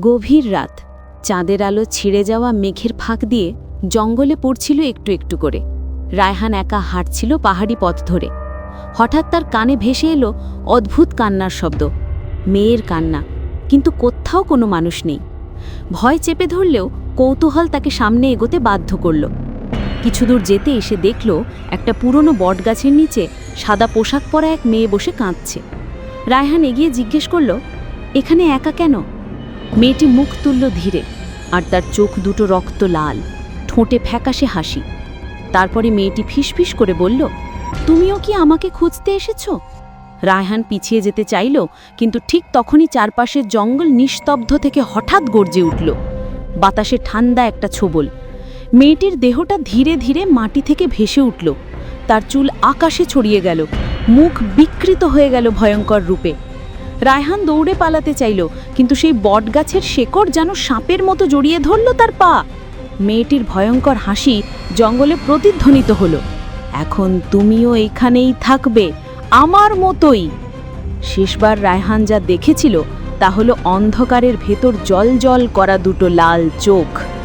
গভীর রাত। চাঁদের আলো ছিঁড়ে যাওয়া মেঘের ফাঁক দিয়ে জঙ্গলে পড়ছিল একটু একটু করে। রায়হান একা হাঁটছিল পাহাড়ি পথ ধরে। হঠাৎ তার কানে ভেসে এলো অদ্ভুত কান্নার শব্দ। মেয়ের কান্না। কিন্তু কোথাও কোনো মানুষ নেই। ভয় চেপে ধরলেও কৌতূহল তাকে সামনে এগোতে বাধ্য করল। কিছু দূর যেতে এসে দেখল একটা পুরনো বটগাছের নিচে সাদা পোশাক পরা এক মেয়ে বসে কাঁদছে। রায়হান এগিয়ে জিজ্ঞেস করল, এখানে একা কেন? মেয়েটি মুখ তুলল ধীরে, আর তার চোখ দুটো রক্ত লাল, ঠোঁটে ফ্যাকাশে হাসি। তারপরে মেয়েটি ফিসফিস করে বলল, তুমিও কি আমাকে খুঁজতে এসেছ? রায়হান পিছিয়ে যেতে চাইল, কিন্তু ঠিক তখনই চারপাশের জঙ্গল নিস্তব্ধ থেকে হঠাৎ গর্জে উঠল। বাতাসে ঠান্ডা একটা ছোবল। মেয়েটির দেহটা ধীরে ধীরে মাটি থেকে ভেসে উঠল। তার চুল আকাশে ছড়িয়ে গেল। মুখ বিকৃত হয়ে গেল ভয়ঙ্কর রূপে। রায়হান দৌড়ে পালাতে চাইল, কিন্তু সেই বটগাছের শেকড় যেন সাপের মতো জড়িয়ে ধরল তার পা। মেয়েটির ভয়ঙ্কর হাসি জঙ্গলে প্রতিধ্বনিত হলো। এখন তুমিও এখানেই থাকবে, আমার মতোই। শেষবার রায়হান যা দেখেছিল, তা হলো অন্ধকারের ভেতর জল জল করা দুটো লাল চোখ।